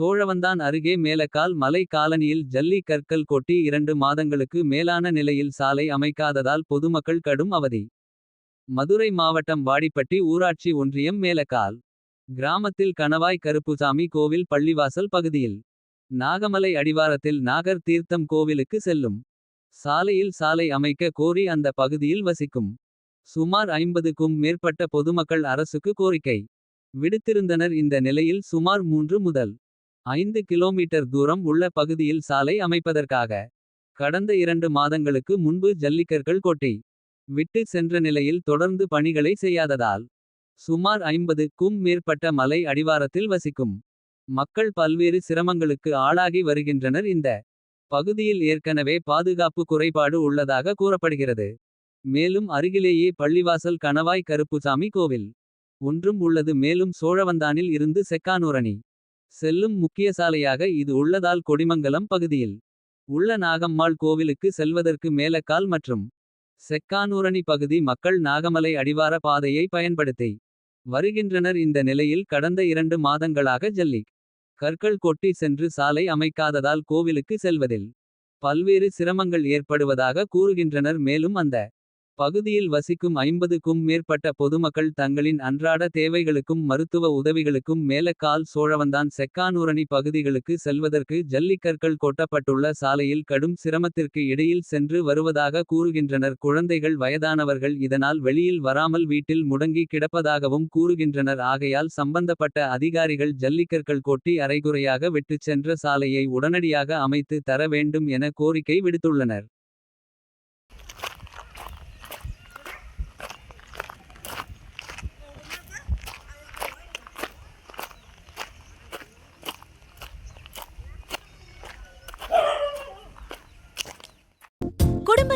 சோழவந்தான் அருகே மேலக்கால் மலை காலனியில் ஜல்லி கற்கள் கொட்டி இரண்டு மாதங்களுக்கு மேலான நிலையில் சாலை அமைக்காததால் பொதுமக்கள் கடும் அவதி. மதுரை மாவட்டம் வாடிப்பட்டி ஊராட்சி ஒன்றியம் மேலக்கால். கிராமத்தில் கணவாய் கருப்புசாமி கோவில் பள்ளிவாசல் பகுதியில். நாகமலை அடிவாரத்தில் நாகர் தீர்த்தம் கோவிலுக்கு செல்லும். சாலையில் சாலை அமைக்க கோரி அந்த பகுதியில் வசிக்கும். சுமார் ஐம்பதுக்கும் மேற்பட்ட பொதுமக்கள் அரசுக்கு கோரிக்கை. விடுத்திருந்தனர் இந்த நிலையில் சுமார் மூன்று முதல். ஐந்து கிலோமீட்டர் தூரம் உள்ள பகுதியில் சாலை அமைப்பதற்காக. கடந்த இரண்டு மாதங்களுக்கு முன்பு ஜல்லிக்கற்கள் கொட்டி. விட்டு சென்ற நிலையில் தொடர்ந்து பணிகளை செய்யாததால். சுமார் ஐம்பது க்கும் மேற்பட்ட மலை அடிவாரத்தில் வசிக்கும். மக்கள் பல்வேறு சிரமங்களுக்கு ஆளாகி வருகின்றனர் இந்த. பகுதியில் ஏற்கனவே பாதுகாப்பு குறைபாடு உள்ளதாக கூறப்படுகிறது. மேலும் அருகிலேயே பள்ளிவாசல் கணவாய் கருப்புசாமி கோவில். ஒன்றும் உள்ளது மேலும் சோழவந்தானில் இருந்து செக்கானூரணி. செல்லும் முக்கிய சாலையாக இது உள்ளதால் கொடிமங்கலம் பகுதியில். உள்ள நாகம்மாள் கோவிலுக்கு செல்வதற்கு மேலக்கால் மற்றும். செக்கானூரணி பகுதி மக்கள் நாகமலை அடிவார பாதையை பயன்படுத்தி. வருகின்றனர் இந்த நிலையில் கடந்த இரண்டு மாதங்களாக ஜல்லிக். கற்கள் கொட்டி சென்று சாலை அமைக்காததால் கோவிலுக்கு செல்வதில். பல்வேறு சிரமங்கள் ஏற்படுவதாக கூறுகின்றனர் மேலும் அந்த. பகுதியில் வசிக்கும் ஐம்பதுக்கும் மேற்பட்ட பொதுமக்கள் தங்களின் அன்றாட தேவைகளுக்கும் மருத்துவ உதவிகளுக்கும் மேலக்கால் சோழவந்தான் செக்கானூரணி பகுதிகளுக்கு செல்வதற்கு ஜல்லிக்கற்கள் கொட்டப்பட்டுள்ள சாலையில் கடும் சிரமத்திற்கு இடையில் சென்று வருவதாக கூறுகின்றனர் குழந்தைகள் வயதானவர்கள் இதனால் வெளியில் வராமல் வீட்டில் முடங்கி கிடப்பதாகவும் கூறுகின்றனர் ஆகையால் சம்பந்தப்பட்ட அதிகாரிகள் ஜல்லிக்கற்கள் கொட்டி அரைகுறையாக விட்டுச் சென்ற சாலையை உடனடியாக அமைத்து தர வேண்டும் என கோரிக்கை விடுத்துள்ளனர்.